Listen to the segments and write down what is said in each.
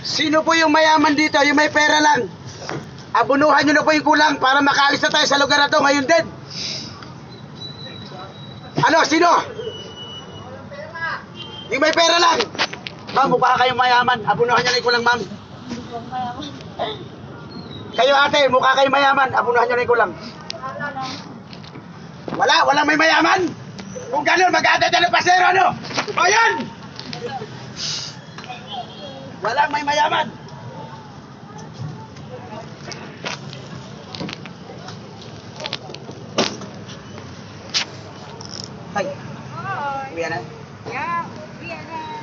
Sino po yung mayaman dito? Yung may pera lang. Abunuhan nyo na po yung kulang para makaalis na tayo sa lugar na to ngayon din. Ano? Sino? Yung may pera lang. Ma'am, mukha kayong mayaman. Abunuhan nyo na yung kulang, ma'am. Kayo ate, mukha kayong mayaman. Abunuhan nyo na yung kulang. Wala, walang may mayaman. Kung gano'n, mag-aadad ng pasero, ano? O yan! Walang may mayaman. Hay, uwi na. Yeah, are uh,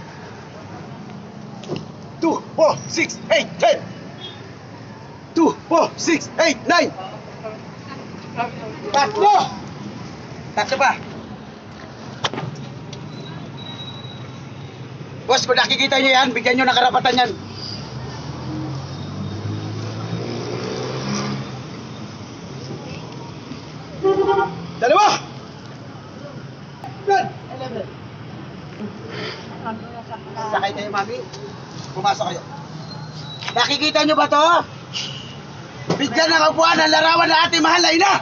2, 4, 6, 8, 10. 2, 4, 6, 8, 9. Tatlo! Tatlo pa. Boss, kung nakikita nyo yan, bigyan nyo ng karapatan yan. Dalawa! Good! Sakay kayo, mami. Pumasok kayo. Nakikita nyo ba to? Bigyan ng kabuuan ng larawan na ating mahal na ina!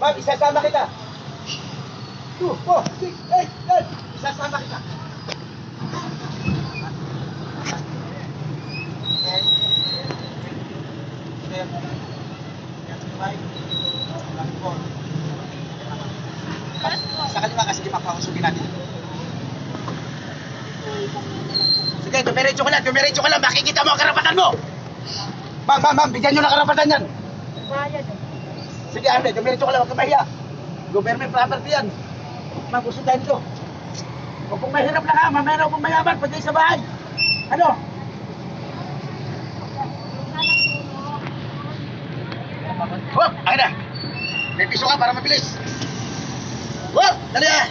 Ma'am, isasama kita. 2, 4, 6, 8, 10. Isasama kita. Sa kaliwa kasi di mapakausugin natin. Sige, dumiretso ka lang, dumiretso ka lang, makikita mo ang karapatan mo! Ma'am, ma'am, ma'am, bigyan nyo ng karapatan yan! bayad. Sige, ate, dumiretso ka lang, huwag ka mahiya. Government property yan. Tayo nito. Huwag pong mahirap lang ha, mamaya huwag pong mayaman, pwede sa bahay. Ano? Huwag, akin na. May piso ka para mabilis. Huwag, dali ah.